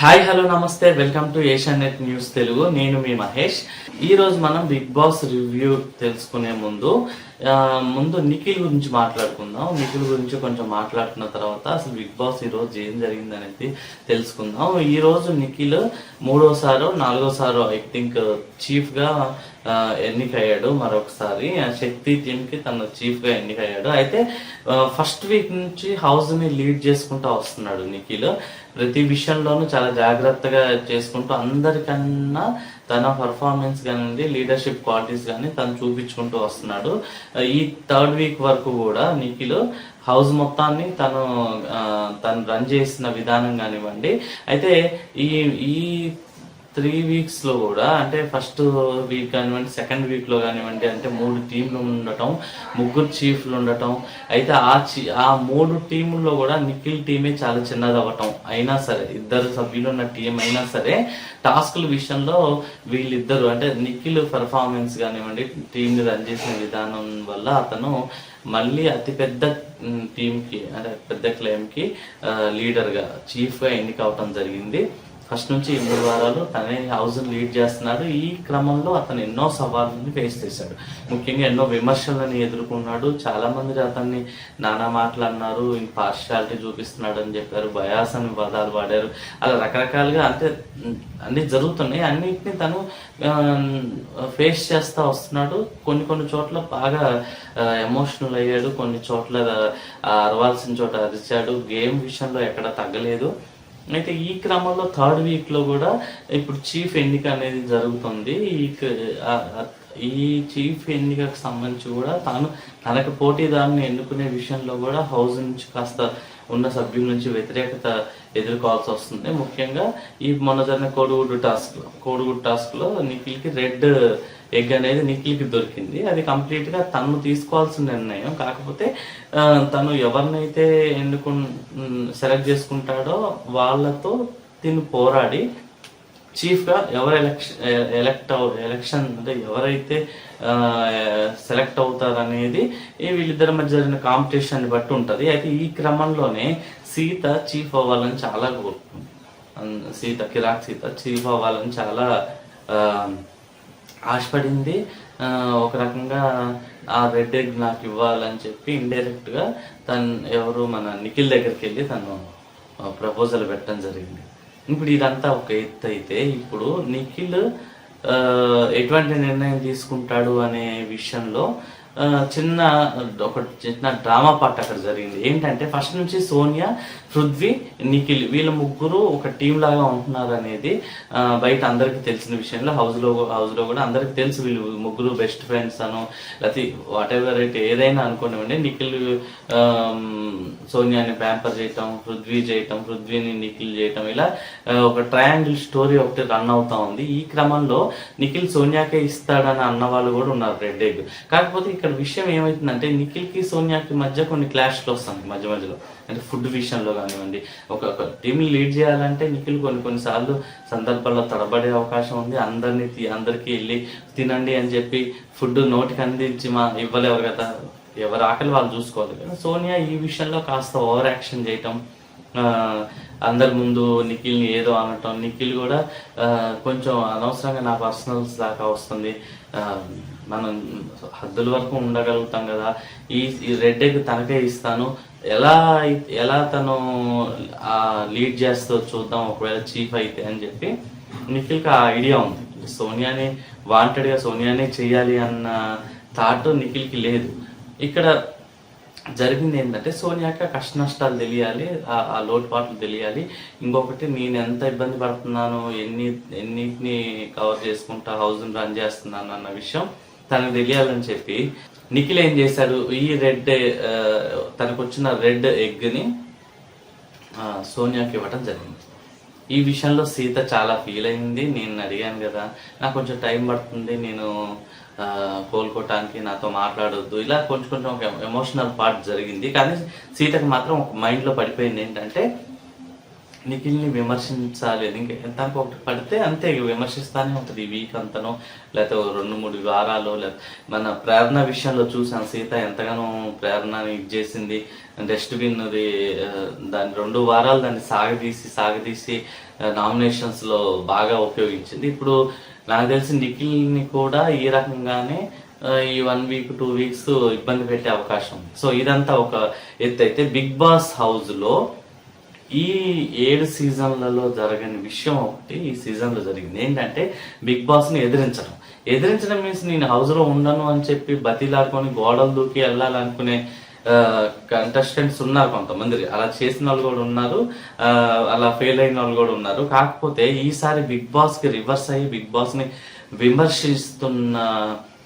Hi hello నమస్తే. Welcome to Asianet News Telugu. నేను మీ మహేష్. ఈ రోజు మనం బిగ్ బాస్ రివ్యూ తెలుసుకునే ముందు ముందు నిఖిల్ గురించి మాట్లాడుకుందాం. నిఖిల్ గురించి కొంచెం మాట్లాడుకున్న తర్వాత అసలు బిగ్ బాస్ ఈ రోజు ఏం జరిగింది అనేది తెలుసుకుందాం. ఈ రోజు నిఖిల్ మూడోసారో నాలుగోసారో ఐ థింక్ చీఫ్గా ఎన్నికయ్యాడు మరొకసారి. ఆ శక్తి టీం కి తను చీఫ్గా ఎన్నికయ్యాడు. అయితే ఫస్ట్ వీక్ నుంచి హౌస్ని లీడ్ చేసుకుంటూ వస్తున్నాడు నిఖిల్. ప్రతి విషయంలోనూ చాలా జాగ్రత్తగా చేసుకుంటూ అందరికన్నా తన పర్ఫార్మెన్స్ కానివ్వండి లీడర్షిప్ క్వాలిటీస్ కానీ తను చూపించుకుంటూ వస్తున్నాడు. ఈ థర్డ్ వీక్ వరకు కూడా నిఖిల్ హౌస్ మొత్తాన్ని తను తను రన్ చేసిన విధానం కానివ్వండి. అయితే ఈ ఈ త్రీ వీక్స్లో కూడా అంటే ఫస్ట్ వీక్ కానివ్వండి సెకండ్ వీక్లో కానివ్వండి అంటే మూడు టీంలు ఉండటం ముగ్గురు చీఫ్లు ఉండటం అయితే ఆ చీ ఆ మూడు టీముల్లో కూడా నిఖిల్ టీమే చాలా చిన్నది అవ్వటం అయినా సరే ఇద్దరు సభ్యులు ఉన్న టీం అయినా సరే టాస్కుల విషయంలో వీళ్ళిద్దరు అంటే నిఖిల్ పెర్ఫార్మెన్స్ కానివ్వండి టీంని రన్ చేసిన విధానం వల్ల అతను మళ్ళీ అతిపెద్ద టీంకి అంటే పెద్ద క్లెయిమ్కి లీడర్గా చీఫ్గా ఎన్నిక అవటం జరిగింది. ఫస్ట్ నుంచి మూడు వారాలు తనే హౌస్ లీడ్ చేస్తున్నాడు. ఈ క్రమంలో అతను ఎన్నో సవాళ్ళని ఫేస్ చేశాడు. ముఖ్యంగా ఎన్నో విమర్శలను ఎదుర్కొన్నాడు. చాలా మంది అతన్ని నానా మాటలు అన్నారు. పార్షాలిటీ చూపిస్తున్నాడు అని చెప్పారు. బయాస్ అని పదాలు వాడారు అలా రకరకాలుగా అంటే అన్ని జరుగుతున్నాయి. అన్నిటిని తను ఫేస్ చేస్తా వస్తున్నాడు. కొన్ని కొన్ని చోట్ల బాగా ఎమోషనల్ అయ్యాడు. కొన్ని చోట్ల అరవాల్సిన చోట అరిచాడు. గేమ్ విషయంలో ఎక్కడ తగ్గలేదు. అయితే ఈ క్రమంలో థర్డ్ వీక్లో కూడా ఇప్పుడు చీఫ్ ఎన్నిక అనేది జరుగుతుంది. ఈ క- ఈ చీఫ్ ఎన్నికకు సంబంధించి కూడా తాను తనకు పోటీదారుని ఎన్నుకునే విషయంలో కూడా హౌస్ నుంచి కాస్త ఉన్న సభ్యుల నుంచి వ్యతిరేకత ఎదుర్కోవాల్సి వస్తుంది. ముఖ్యంగా ఈ మొన్న జరిగిన కోడిగుడ్డు టాస్క్ కోడిగుడ్డు టాస్క్లో నిఖిల్కి రెడ్ ఎగ్ అనేది నిఖిల్కి దొరికింది. అది కంప్లీట్గా తను తీసుకోవాల్సిన నిర్ణయం. కాకపోతే తను ఎవరినైతే ఎన్నుకు సెలెక్ట్ చేసుకుంటాడో వాళ్ళతో తిను పోరాడి చీఫ్గా ఎవరు ఎలక్షన్ ఎలక్ట్ ఎలక్షన్ అంటే ఎవరైతే సెలెక్ట్ అవుతారు అనేది వీళ్ళిద్దరి మధ్య జరిగిన కాంపిటీషన్ బట్టి ఉంటుంది. అయితే ఈ క్రమంలోనే సీత చీఫ్ అవ్వాలని చాలా కోరుకుంది. సీత కిరాక్ సీత చీఫ్ అవ్వాలని చాలా ఆ, ఆశపడింది. ఒక రకంగా ఆ రెడ్ ఎగ్ నాకు ఇవ్వాలని చెప్పి ఇండైరెక్ట్గా తను ఎవరు మన నిఖిల్ దగ్గరికి వెళ్ళి తను ప్రపోజల్ పెట్టడం జరిగింది. ఇప్పుడు ఇదంతా ఒక ఎత్తు అయితే ఇప్పుడు నిఖిల్ ఎటువంటి నిర్ణయం తీసుకుంటాడు అనే విషయంలో చిన్న ఒక చిన్న డ్రామా పార్ట్ అక్కడ జరిగింది. ఏంటంటే ఫస్ట్ నుంచి సోనియా పృథ్వీ నిఖిల్ వీళ్ళ ముగ్గురు ఒక టీం లాగా ఉంటున్నారు అనేది బయట అందరికీ తెలిసిన విషయంలో హౌస్లో హౌస్లో కూడా అందరికి తెలుసు వీళ్ళు ముగ్గురు బెస్ట్ ఫ్రెండ్స్ అను లేకపోతే వాట్ ఎవర్ అయితే ఏదైనా అనుకోనివ్వండి నిఖిల్ సోనియాని ప్యాంపర్ చేయటం పృథ్వీ చేయటం పృథ్వీని నిఖిల్ చేయటం ఇలా ఒక ట్రయాంగిల్ స్టోరీ ఒకటి రన్ అవుతా ఉంది. ఈ క్రమంలో నిఖిల్ సోనియాకే ఇస్తాడని అన్న వాళ్ళు కూడా ఉన్నారు రెడ్ ఎగ్ కాకపోతే ఇక్కడ విషయం ఏమైతుందంటే నిఖిల్కి సోనియాకి మధ్య కొన్ని క్లాష్లు వస్తాయి మధ్య మధ్యలో. అంటే ఫుడ్ విషయంలో కానివ్వండి. ఒక టీంని టీం లీడ్ చేయాలంటే నిఖిల్ కొన్ని కొన్నిసార్లు సందర్భాల్లో తడబడే అవకాశం ఉంది. అందరినీ అందరికీ వెళ్ళి తినండి అని చెప్పి ఫుడ్ నోటికి అందించి మా ఇవ్వలేవు కదా. ఎవరు ఆకలి వాళ్ళు చూసుకోవాలి కదా. సోనియా ఈ విషయంలో కాస్త ఓవర్ యాక్షన్ చేయటం అందరి ముందు నిఖిల్ని ఏదో అనటం నిఖిల్ కూడా కొంచెం అనవసరంగా నా పర్సనల్స్ దాకా వస్తుంది. మనం హద్దుల వరకు ఉండగలుగుతాం కదా. ఈ ఈ రెడ్ ఎగ్ తనకే ఇస్తాను. ఎలా ఎలా తను లీడ్ చేస్తో చూద్దాం ఒకవేళ చీఫ్ అయితే అని చెప్పి నిఖిల్కి ఆ ఐడియా ఉంది. సోనియాని వాంటెడ్గా సోనియానే చేయాలి అన్న థాట్ నిఖిల్కి లేదు. ఇక్కడ జరిగింది ఏంటంటే సోనియాకి ఆ కష్ట నష్టాలు తెలియాలి ఆ- లోటుపాట్లు తెలియాలి. ఇంకొకటి నేను ఎంత ఇబ్బంది పడుతున్నాను ఎన్ని ఎన్నిటిని కవర్ చేసుకుంటా హౌస్ని రన్ చేస్తున్నాను అన్న విషయం తనకు తెలియాలని చెప్పి నిఖిల్ ఏం చేశాడు? ఈ రెడ్ తనకు వచ్చిన రెడ్ ఎగ్ని సోనియాకి ఇవ్వటం జరిగింది. ఈ విషయంలో సీత చాలా ఫీల్ అయింది. నేను అడిగాను కదా నాకు కొంచెం టైం పడుతుంది నేను కోలుకోవటానికి నాతో మాట్లాడొద్దు. ఇలా కొంచెం కొంచెం ఒక ఎమోషనల్ పార్ట్ జరిగింది. కానీ సీతకు మాత్రం ఒక మైండ్లో పడిపోయింది ఏంటంటే నిఖిల్ని విమర్శించాలి. ఇంకా ఎంత ఒకటి పడితే అంతే ఇక విమర్శిస్తానే ఉంటుంది ఈ వీక్ అంతనో. లేకపోతే రెండు మూడు వారాలు లేకపోతే మన ప్రేరణ విషయంలో చూసాను సీత ఎంతగానో ప్రేరణని ఇది చేసింది. దాని రెండు వారాలు దాన్ని సాగదీసి సాగదీసి నామినేషన్స్లో బాగా ఉపయోగించింది. ఇప్పుడు నాకు తెలిసి నిఖిల్ని కూడా ఈ రకంగానే ఈ వన్ వీక్ టూ వీక్స్ ఇబ్బంది పెట్టే అవకాశం సో ఇదంతా ఒక ఎత్తు. అయితే బిగ్ బాస్ హౌస్లో ఈ ఏడు సీజన్లలో జరగని విషయం ఒకటి ఈ సీజన్లో జరిగింది. ఏంటంటే బిగ్ బాస్ని ఎదిరించడం. ఎదిరించడం మీన్స్ నేను హౌస్లో ఉండను అని చెప్పి బతిలాడుకొని గోడలు దూకి వెళ్ళాలనుకునే కంటెస్టెంట్స్ ఉన్నారు కొంతమంది. అలా చేసిన వాళ్ళు కూడా ఉన్నారు. అలా ఫెయిల్ అయిన వాళ్ళు కూడా ఉన్నారు. కాకపోతే ఈసారి బిగ్ బాస్కి రివర్స్ అయ్యి బిగ్ బాస్ని విమర్శిస్తున్న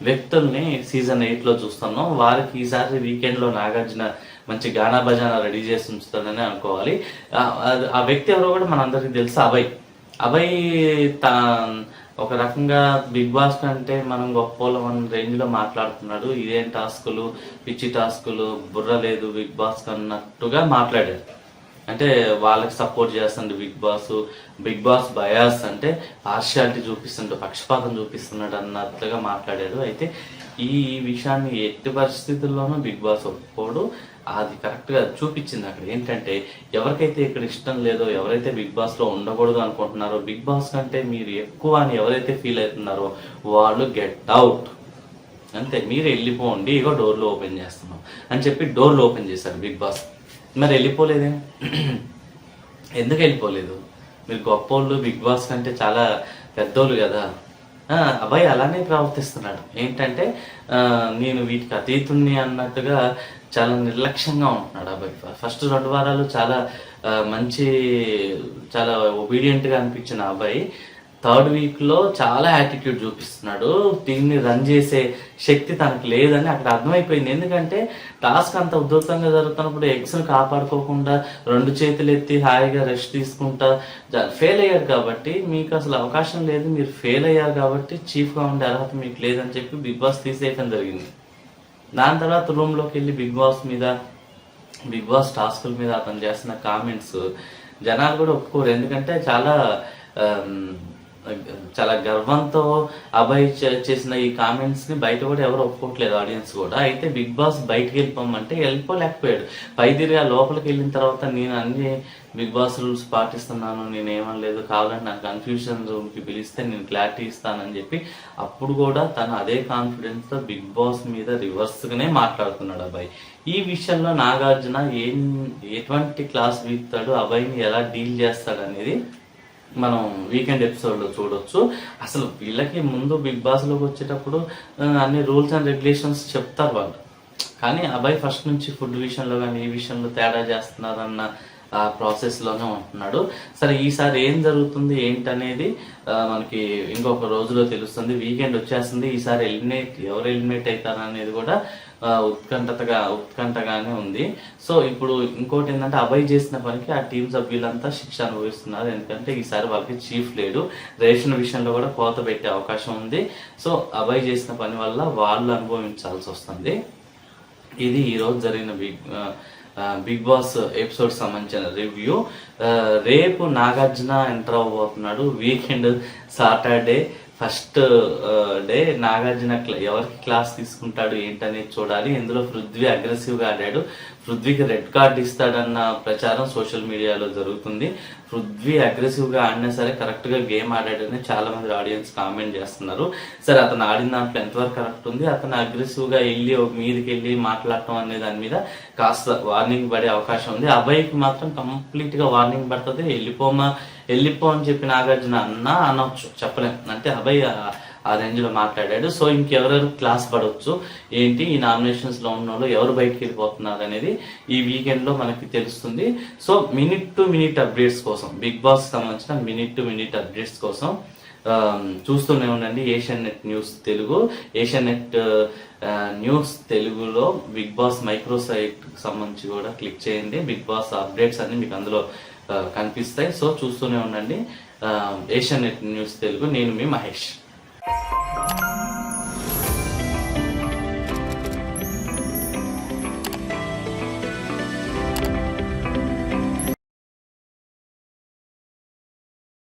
వ్యక్తుల్ని సీజన్ ఎయిట్లో చూస్తున్నాం. వారికి ఈసారి వీకెండ్లో నాగార్జున మంచి గానా భజన రెడీ చేసి ఉంచుతాడని అనుకోవాలి. ఆ- ఆ- వ్యక్తి ఎవరో కూడా మనందరికీ తెలుసు అభయ్. అభయ్ తా ఒక రకంగా బిగ్ బాస్ కంటే మనం గొప్పలం మన రేంజ్లో మాట్లాడుతున్నాడు. ఇదేం టాస్కులు? పిచ్చి టాస్కులు? బుర్ర లేదు బిగ్ బాస్ అన్నట్టుగా మాట్లాడారు అంటే వాళ్ళకి సపోర్ట్ చేస్తుంది Bigg Boss. Bigg Boss bias అంటే పార్షియాలిటీ చూపిస్తుంటే పక్షపాతం చూపిస్తున్నాడు అన్నట్లుగా మాట్లాడారు అయితే ఈ విషయాన్ని ఎట్టి పరిస్థితుల్లోనూ బిగ్ బాస్ ఒప్పుకోడు. అది కరెక్ట్గా చూపించింది అక్కడ. ఏంటంటే ఎవరికైతే ఇక్కడ ఇష్టం లేదో ఎవరైతే బిగ్ బాస్లో ఉండకూడదు అనుకుంటున్నారో బిగ్ బాస్ కంటే మీరు ఎక్కువ అని ఎవరైతే ఫీల్ అవుతున్నారో వాళ్ళు గెట్ అవుట్ అంతే. మీరు వెళ్ళిపోండి. ఇగో డోర్లు ఓపెన్ చేస్తున్నాం అని చెప్పి డోర్లు ఓపెన్ చేశారు బిగ్ బాస్. మరి వెళ్ళిపోలేదే? ఎందుకు వెళ్ళిపోలేదు? మీరు గొప్పోళ్ళు బిగ్ బాస్ కంటే చాలా పెద్దోళ్ళు కదా. అబ్బాయి అలానే ప్రవర్తిస్తున్నాడు. ఏంటంటే ఆ, నేను వీటికి అతీతుణ్ణి అన్నట్టుగా చాలా నిర్లక్ష్యంగా ఉంటున్నాడు అబ్బాయి. ఫస్ట్ రెండు వారాలు చాలా మంచి చాలా ఒబీడియంట్గా అనిపించిన అబ్బాయి. థర్డ్ వీక్లో చాలా యాటిట్యూడ్ చూపిస్తున్నాడు. దీన్ని రన్ చేసే శక్తి తనకు లేదని అక్కడ అర్థమైపోయింది. ఎందుకంటే టాస్క్ అంత ఉధృతంగా జరుగుతున్నప్పుడు ఎగ్స్ను కాపాడుకోకుండా రెండు చేతులు ఎత్తి హాయిగా రెస్ట్ తీసుకుంటా ఫెయిల్ అయ్యారు కాబట్టి మీకు అసలు అవకాశం లేదు. మీరు ఫెయిల్ అయ్యారు కాబట్టి చీఫ్గా ఉండే అర్హత మీకు లేదని చెప్పి బిగ్ బాస్ తీసేయటం జరిగింది. దాని తర్వాత రూమ్లోకి వెళ్ళి బిగ్ బాస్ మీద బిగ్ బాస్ టాస్కుల మీద అతను చేస్తున్న కామెంట్స్ జనాలు కూడా ఒప్పుకోరు. ఎందుకంటే చాలా చాలా గర్వంతో అభయ్ చే- చేసిన ఈ కామెంట్స్ని బయట కూడా ఎవరు ఒప్పుకోవట్లేదు ఆడియన్స్ కూడా. అయితే బిగ్ బాస్ బయటకు వెళ్ళిపోమంటే వెళ్ళిపోలేకపోయాడు పై తిరిగా లోపలికి వెళ్ళిన తర్వాత నేను అన్ని బిగ్ బాస్ రూల్స్ పాటిస్తున్నాను నేను ఏమనలేదు కావాలంటే నాకు కన్ఫ్యూజన్ రూమ్కి పిలిస్తే నేను క్లారిటీ ఇస్తానని చెప్పి అప్పుడు కూడా తను అదే కాన్ఫిడెన్స్తో బిగ్ బాస్ మీద రివర్స్గానే మాట్లాడుతున్నాడు అబ్బాయి ఈ విషయంలో నాగార్జున ఏం ఎటువంటి క్లాస్ వీక్తాడు అబ్బాయిని ఎలా డీల్ చేస్తాడు అనేది మనం వీకెండ్ ఎపిసోడ్లో చూడొచ్చు. అసలు వీళ్ళకి ముందు బిగ్ బాస్లోకి వచ్చేటప్పుడు అన్ని రూల్స్ అండ్ రెగ్యులేషన్స్ చెప్తారు వాళ్ళు. కానీ అబ్బాయి ఫస్ట్ నుంచి ఫుడ్ విషయంలో కానీ ఈ విషయంలో తేడా చేస్తున్నారన్న ఆ ప్రాసెస్లోనే ఉంటున్నాడు. సరే ఈసారి ఏం జరుగుతుంది ఏంటనేది మనకి ఇంకొక రోజులో తెలుస్తుంది. వీకెండ్ వచ్చేస్తుంది. ఈసారి ఎలిమినేట్ ఎవరు ఎలిమినేట్ అవుతారు అనేది కూడా ఉత్కంఠతగా ఉత్కంఠగానే ఉంది. సో ఇప్పుడు ఇంకోటి ఏంటంటే అభయ్ చేసిన పనికి ఆ టీం సభ్యులంతా శిక్ష అనుభవిస్తున్నారు. ఎందుకంటే ఈసారి వాళ్ళకి చీఫ్ లేడు. రేషన్ విషయంలో కూడా కోత పెట్టే అవకాశం ఉంది. సో అభయ్ చేసిన పని వల్ల వాళ్ళు అనుభవించాల్సి వస్తుంది. ఇది ఈరోజు జరిగిన బిగ్ బిగ్ బాస్ ఎపిసోడ్ సంబంధించిన రివ్యూ రేపు Nagarjuna enter అవ్వబోతున్నాడు. Weekend Saturday first day Nagarjuna ఎవరికి క్లాస్ తీసుకుంటాడు ఏంటనేది చూడాలి. ఇందులో పృథ్వీ అగ్రెసివ్గా ఆడాడు. పృథ్వీకి రెడ్ కార్డ్ ఇస్తాడన్న ప్రచారం సోషల్ మీడియాలో జరుగుతుంది. పృథ్వీ అగ్రెసివ్గా ఆడినా సరే కరెక్ట్గా గేమ్ ఆడాడని చాలా మంది ఆడియన్స్ కామెంట్ చేస్తున్నారు. సరే అతను ఆడిన దాంట్లో ఎంతవరకు కరెక్ట్ ఉంది? అతను అగ్రెసివ్గా వెళ్ళి ఒక మీదకి వెళ్ళి మాట్లాడటం అనే దాని మీద కాస్త వార్నింగ్ పడే అవకాశం ఉంది. అబ్బాయికి మాత్రం కంప్లీట్గా వార్నింగ్ పడుతుంది. వెళ్ళిపోమా? వెళ్ళిపో అని చెప్పి నాగార్జున అన్నా అనొచ్చు చెప్పలేం. అంటే అభయ్ ఆ- రేంజ్లో రేంజ్లో మాట్లాడాడు. సో ఇంకెవరెవరు క్లాస్ పడవచ్చు ఏంటి ఈ నామినేషన్స్లో ఉన్న వాళ్ళు ఎవరు బయటికి వెళ్ళిపోతున్నారు అనేది ఈ వీకెండ్లో మనకి తెలుస్తుంది. So minute to minute updates కోసం బిగ్ బాస్ సంబంధించిన మినిట్ టు మినిట్ అప్డేట్స్ కోసం చూస్తూనే ఉండండి Asianet news Telugu. Asianet news తెలుగులో బిగ్ బాస్ మైక్రోసైట్ సంబంధించి కూడా క్లిక్ చేయండి. బిగ్ బాస్ అప్డేట్స్ అన్ని మీకు అందులో కనిపిస్తాయి. సో చూస్తూనే ఉండండి. Asianet news Telugu. నేను మీ మహేష్.